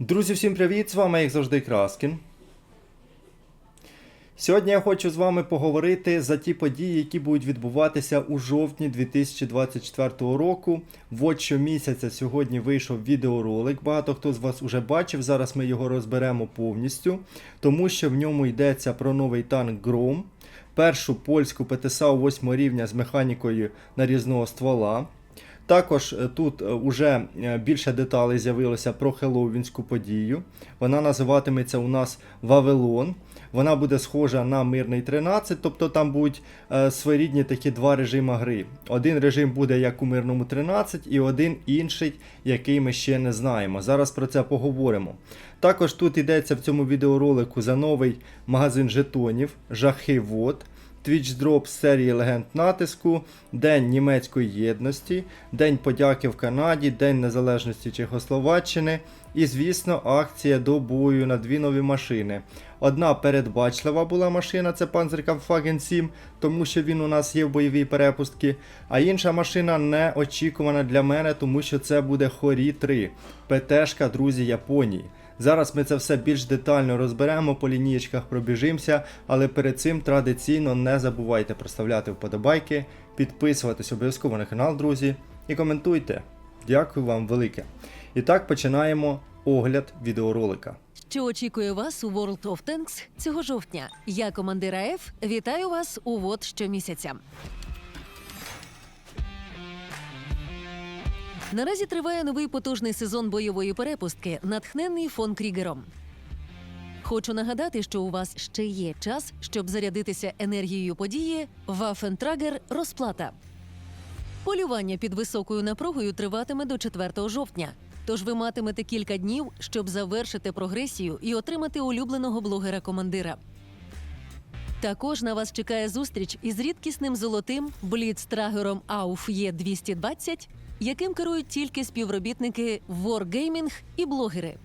Друзі, всім привіт! З вами, як завжди, Краскін. Сьогодні я хочу з вами поговорити за ті події, які будуть відбуватися у жовтні 2024 року. От щомісяця сьогодні вийшов відеоролик. Багато хто з вас уже бачив. Зараз ми його розберемо повністю, тому що в ньому йдеться про новий танк Гром, першу польську ПТСА 8 рівня з механікою нарізного ствола. Також е, тут вже більше деталей з'явилося про хеллоуінську подію. Вона називатиметься у нас Вавилон. Вона буде схожа на мирний 13, тобто там будуть е, своєрідні такі два режими гри. Один режим буде як у мирному 13, і один інший, який ми ще не знаємо. Зараз про це поговоримо. Також тут йдеться в цьому відеоролику за новий магазин жетонів, жахи вод. Twitch Drop серії легенд натиску, День німецької єдності, День подяки в Канаді, День Незалежності Чехословаччини і, звісно, акція до бою на дві нові машини. Одна передбачлива була машина, це Panzerkampfwagen 7, тому що він у нас є в бойовій перепустці. А інша машина неочікувана для мене, тому що це буде Хорі 3, ПТшка, друзі, Японії. Зараз ми це все більш детально розберемо, по лінієчках пробіжимося, але перед цим традиційно не забувайте проставляти вподобайки, підписуватись обов'язково на канал, друзі, і коментуйте. Дякую вам велике. І так починаємо огляд відеоролика. Що очікує вас у World of Tanks цього жовтня? Я командир АФ. Вітаю вас у ВОД щомісяця. Наразі триває новий потужний сезон бойової перепустки, натхнений фон Крігером. Хочу нагадати, що у вас ще є час, щоб зарядитися енергією події Waffentrager розплата. Полювання під високою напругою триватиме до 4 жовтня. Тож ви матимете кілька днів, щоб завершити прогресію і отримати улюбленого блогера-командира. Також на вас чекає зустріч із рідкісним золотим бліцтрагером AUF є 220 яким керують тільки співробітники Wargaming і блогери.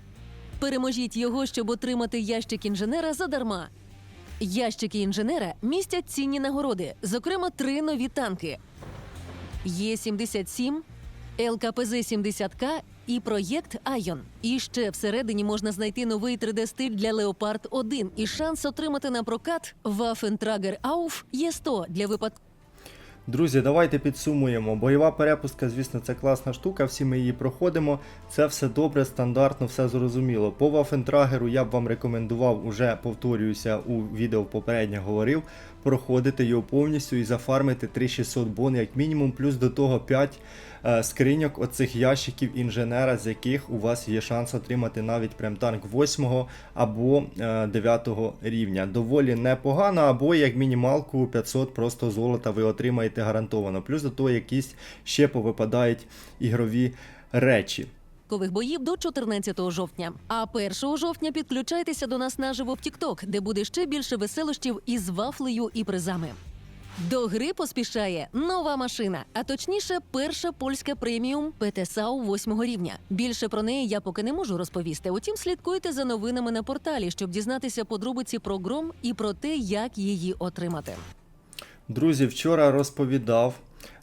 Переможіть його, щоб отримати ящик інженера задарма. Ящики інженера містять цінні нагороди, зокрема три нові танки: Є-77, ЛКПЗ-70К і проєкт Айон. І ще всередині можна знайти новий 3D-стиль для Leopard 1 і шанс отримати на прокат Waffentrager AUF Є100 для випадку. Друзі, давайте підсумуємо. Бойова перепустка, звісно, це класна штука, всі ми її проходимо. Це все добре, стандартно, все зрозуміло. По Вафентрагеру я б вам рекомендував, уже повторююся, у відео попередньо говорив, проходити його повністю і зафармити 3600 бон, як мінімум, плюс до того 5 е, скриньок оцих ящиків інженера, з яких у вас є шанс отримати навіть прям танк 8 або е, 9 рівня. Доволі непогано, або як мінімалку 500 просто золота ви отримаєте гарантовано. Плюс до того якісь ще повипадають ігрові речі. Кових боїв до 14 жовтня. А 1 жовтня підключайтеся до нас наживо в TikTok, де буде ще більше веселощів із вафлею і призами. До гри поспішає нова машина, а точніше, перша польська преміум ПТСАУ 8 рівня. Більше про неї я поки не можу розповісти. Утім, слідкуйте за новинами на порталі, щоб дізнатися подробиці про гром і про те, як її отримати. Друзі, вчора розповідав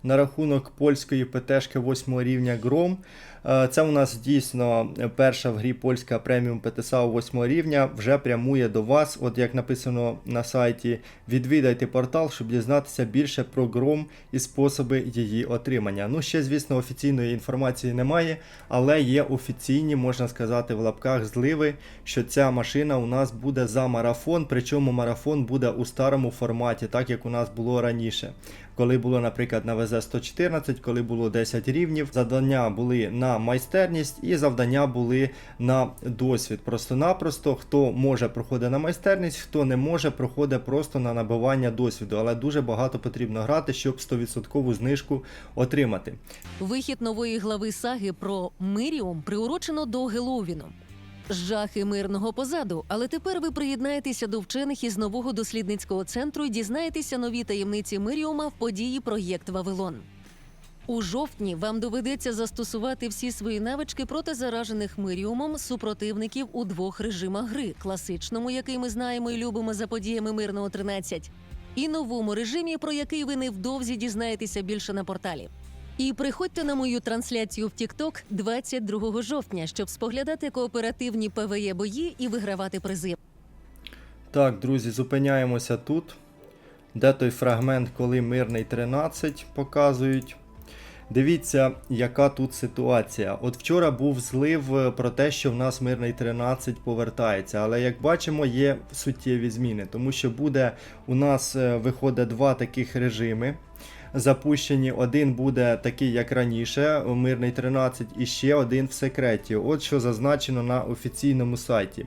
на рахунок польської ПТшки 8 рівня Гром. Е, Це у нас дійсно перша в грі польська преміум ПТСА 8 рівня вже прямує до вас. От як написано на сайті, відвідайте портал, щоб дізнатися більше про гром і способи її отримання. Ну, ще, звісно, офіційної інформації немає, але є офіційні, можна сказати, в лапках зливи, що ця машина у нас буде за марафон, причому марафон буде у старому форматі, так як у нас було раніше. Коли було, наприклад, на ВЗ-114, коли було 10 рівнів, завдання були на майстерність і завдання були на досвід. Просто-напросто, хто може проходить на майстерність, хто не може, проходить просто на набивання досвіду. Але дуже багато потрібно грати, щоб 100% знижку отримати. Вихід нової глави саги про Миріум приурочено до Геловіну. Жахи мирного позаду, але тепер ви приєднаєтеся до вчених із нового дослідницького центру і дізнаєтеся нові таємниці Миріума в події проєкт Вавилон. У жовтні вам доведеться застосувати всі свої навички проти заражених миріумом супротивників у двох режимах гри: класичному, який ми знаємо і любимо за подіями мирного 13, і новому режимі, про який ви невдовзі дізнаєтеся більше на порталі. І приходьте на мою трансляцію в TikTok 22 жовтня, щоб споглядати кооперативні ПВЕ бої і вигравати призи. Так, друзі, зупиняємося тут. Де той фрагмент, коли мирний 13 показують. Дивіться, яка тут ситуація. От вчора був злив е, про те, що в нас мирний 13 повертається. Але як бачимо, є суттєві зміни, тому що буде у нас е, виходить два таких режими. Запущені один буде такий, як раніше, мирний 13, і ще один в секреті. От що зазначено на офіційному сайті.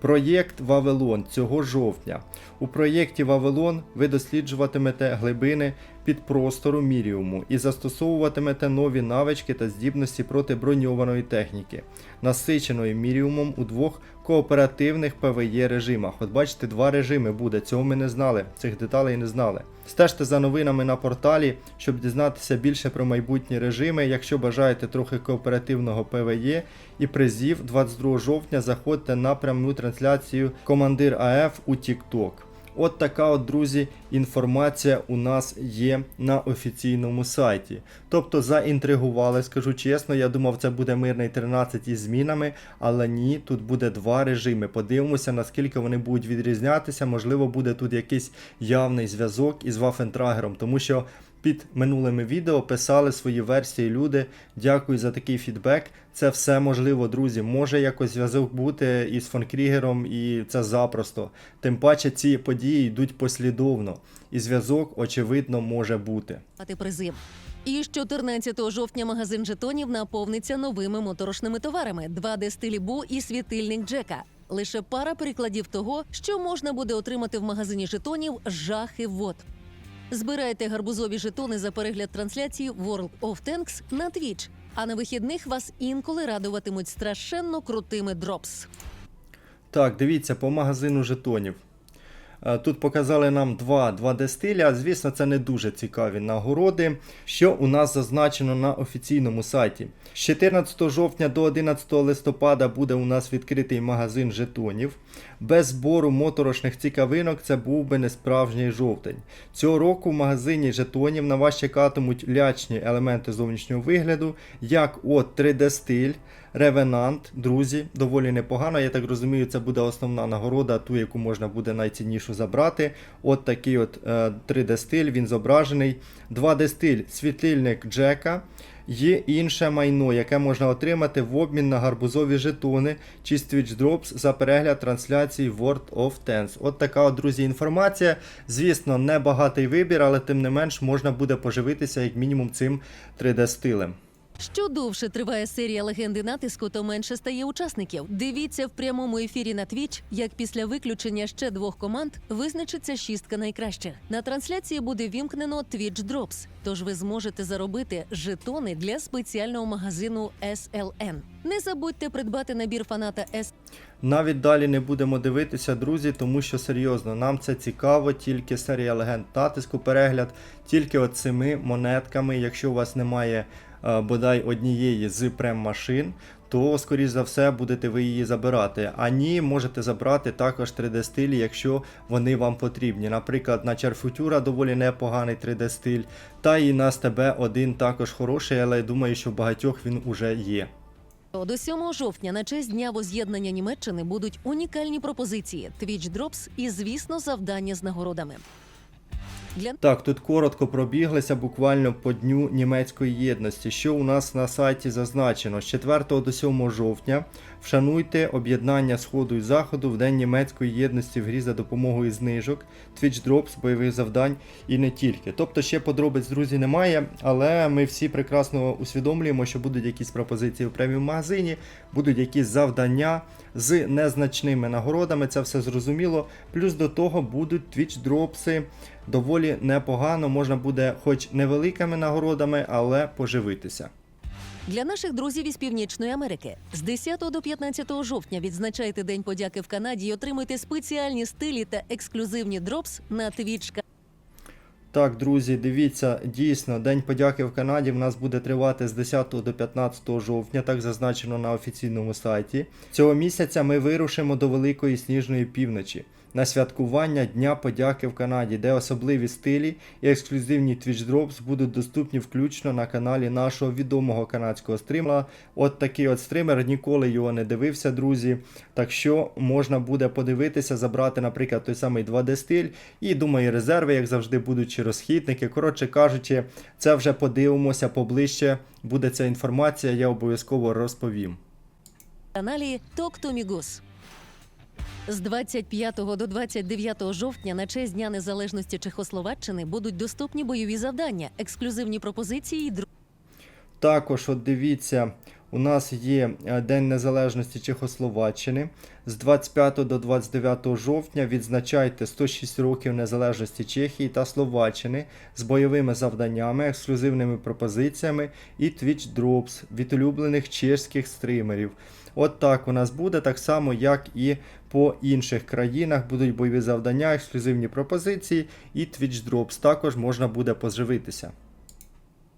Проєкт Вавилон цього жовтня. У проєкті Вавилон ви досліджуватимете глибини підпростору Міріуму і застосовуватимете нові навички та здібності проти броньованої техніки, насиченої Міріумом у двох кооперативних ПВЄ режимах. От бачите, два режими буде. Цього ми не знали, цих деталей не знали. Стежте за новинами на порталі, щоб дізнатися більше про майбутні режими. Якщо бажаєте трохи кооперативного ПВЄ і призів 22 жовтня заходьте на пряму трансляцію Командир АФ у TikTok. От така от, друзі, інформація у нас є на офіційному сайті. Тобто заінтригували, скажу чесно, я думав, це буде мирний 13 із змінами, але ні, тут буде два режими. Подивимося, наскільки вони будуть відрізнятися. Можливо, буде тут якийсь явний зв'язок із Вафентрагером, тому що під минулими відео писали свої версії люди. Дякую за такий фідбек. Це все можливо, друзі. Може якось зв'язок бути із фон Крігером, і це запросто. Тим паче ці події йдуть послідовно, і зв'язок, очевидно, може бути. Мати призи. І з 14 жовтня магазин жетонів наповниться новими моторошними товарами: 2D стилі Бу і світильник Джека. Лише пара прикладів того, що можна буде отримати в магазині жетонів жахи вод. Збирайте гарбузові жетони за перегляд трансляції World of Tanks на Twitch, а на вихідних вас інколи радуватимуть страшенно крутими дропс. Так, дивіться по магазину жетонів. Е, Тут показали нам два 2D стиля. Звісно, це не дуже цікаві нагороди, що у нас зазначено на офіційному сайті. З 14 жовтня до 11 листопада буде у нас відкритий магазин жетонів. Без збору моторошних цікавинок це був би несправжній жовтень. Цього року в магазині жетонів на вас чекатимуть лячні елементи зовнішнього вигляду, як от 3D стиль. Ревенант, друзі, доволі непогано. Я так розумію, це буде основна нагорода, ту, яку можна буде найціннішу забрати. От такий от е, 3D стиль, він зображений. 2D стиль, світильник Джека. Є інше майно, яке можна отримати в обмін на гарбузові жетони чи Twitch Drops за перегляд трансляції World of Tanks. От така, от, друзі, інформація. Звісно, не багатий вибір, але тим не менш можна буде поживитися як мінімум цим 3D стилем. Що довше триває серія легенди натиску, то менше стає учасників. Дивіться в прямому ефірі на Twitch, як після виключення ще двох команд визначиться шістка найкращих. На трансляції буде вімкнено Twitch Drops, тож ви зможете заробити жетони для спеціального магазину SLN. Не забудьте придбати набір фаната S Навіть далі не будемо дивитися, друзі, тому що серйозно, нам це цікаво, тільки серія легенд натиску перегляд, тільки от цими монетками. Якщо у вас немає бодай однієї з прем-машин, то, скоріш за все, будете ви її забирати. А ні, можете забрати також 3D стилі, якщо вони вам потрібні. Наприклад, на Чарфутюра доволі непоганий 3D стиль, та і на СТБ один також хороший, але я думаю, що в багатьох він уже є. До 7 жовтня на честь дня воз'єднання Німеччини будуть унікальні пропозиції, Twitch Drops і, звісно, завдання з нагородами. Для Так, тут коротко пробіглися буквально по дню німецької єдності. Що у нас на сайті зазначено? З 4 до 7 жовтня вшануйте об'єднання Сходу і Заходу в День німецької єдності в грі за допомогою знижок, Twitch Drops, бойових завдань і не тільки. Тобто ще подробиць, друзі, немає, але ми всі прекрасно усвідомлюємо, що будуть якісь пропозиції в преміум магазині, будуть якісь завдання з незначними нагородами, це все зрозуміло. Плюс до того будуть Twitch Dropси доволі непогано, можна буде хоч невеликими нагородами, але поживитися. Для наших друзів із Північної Америки з 10 до 15 жовтня відзначайте День подяки в Канаді і отримуйте спеціальні стилі та ексклюзивні дропс на Twitch Так, друзі, дивіться, дійсно, День подяки в Канаді в нас буде тривати з 10 до 15 жовтня, так зазначено на офіційному сайті. Цього місяця ми вирушимо до Великої Сніжної півночі. На святкування Дня подяки в Канаді, де особливі стилі і ексклюзивні Drops будуть доступні включно на каналі нашого відомого канадського стрімера. От такий от стример, ніколи його не дивився, друзі. Так що можна буде подивитися, забрати, наприклад, той самий 2D стиль. І думаю, резерви, як завжди, будуть чи розхідники. Коротше кажучи, це вже подивимося поближче. Буде ця інформація, я обов'язково розповім. каналі Talk to Migos. З 25 до 29 жовтня на честь Дня Незалежності Чехословаччини будуть доступні бойові завдання, ексклюзивні пропозиції. Також, от дивіться, у нас є е, День Незалежності Чехословаччини. З 25 до 29 жовтня відзначайте 106 років незалежності Чехії та Словаччини з бойовими завданнями, ексклюзивними пропозиціями і Drops від улюблених чешських стримерів. От так у нас буде, так само, як і по інших країнах будуть бойові завдання, ексклюзивні пропозиції і Twitch Drops. Також можна буде поживитися.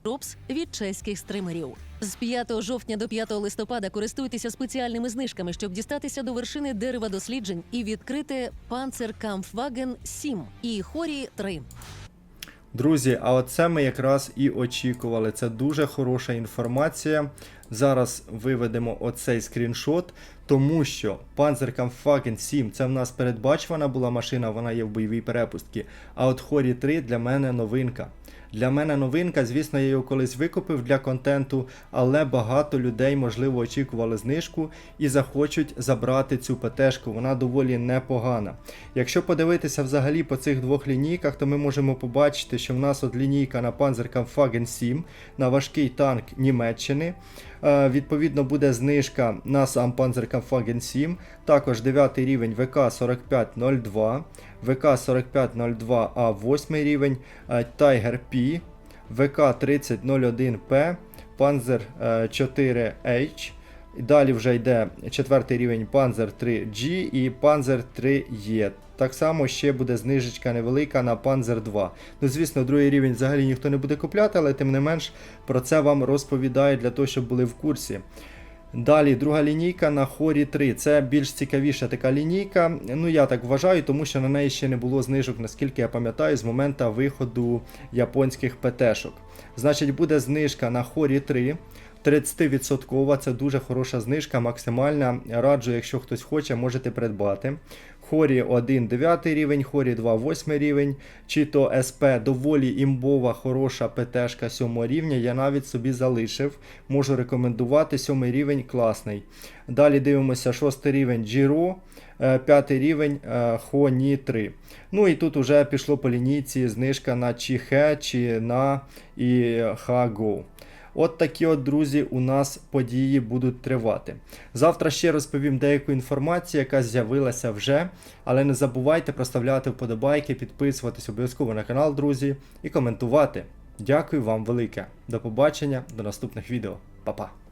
Дропс від чеських стримерів. З 5 жовтня до 5 листопада користуйтеся спеціальними знижками, щоб дістатися до вершини дерева досліджень і відкрити Panzerkampfwagen 7 і Хорі 3. Друзі, а оце ми якраз і очікували. Це дуже хороша інформація. Зараз виведемо оцей скріншот, тому що Panzerkampfwagen 7 це в нас передбачувана була машина, вона є в бойовій перепустці. А от Хорі 3 для мене новинка. Для мене новинка, звісно, я його колись викупив для контенту, але багато людей, можливо, очікували знижку і захочуть забрати цю ПТшку. Вона доволі непогана. Якщо подивитися взагалі по цих двох лінійках, то ми можемо побачити, що в нас от лінійка на Panzerkampfwagen 7 на важкий танк Німеччини. Е, Відповідно, буде знижка на сам Panzerkampfwagen 7. Також 9 рівень ВК 4502, ВК 4502 А 8 рівень, Tiger P, ВК 3001П, Panzer е, 4H. І Далі вже йде четвертий рівень Panzer 3G і Panzer 3E. Так само ще буде знижечка невелика на Panzer 2. Ну, звісно, другий рівень взагалі ніхто не буде купляти, але тим не менш про це вам розповідаю для того, щоб були в курсі. Далі, друга лінійка на Хорі 3. Це більш цікавіша така лінійка. Ну, я так вважаю, тому що на неї ще не було знижок, наскільки я пам'ятаю, з моменту виходу японських ПТ-шок. Значить, буде знижка на Хорі 3. 30% це дуже хороша знижка, максимальна. Раджу, якщо хтось хоче, можете придбати. Хорі 1 9 рівень, Хорі 2 8 рівень, чи то СП доволі імбова, хороша ПТшка 7 рівня. Я навіть собі залишив. Можу рекомендувати 7 рівень класний. Далі дивимося 6 рівень Джіро. 5 рівень е, Хоні 3. Ну і тут вже пішло по лінійці знижка на Чіхе чи на і Хаго. От такі от, друзі, у нас події будуть тривати. Завтра ще розповім деяку інформацію, яка з'явилася вже. Але не забувайте проставляти вподобайки, підписуватись обов'язково на канал, друзі, і коментувати. Дякую вам велике. До побачення, до наступних відео. Па-па.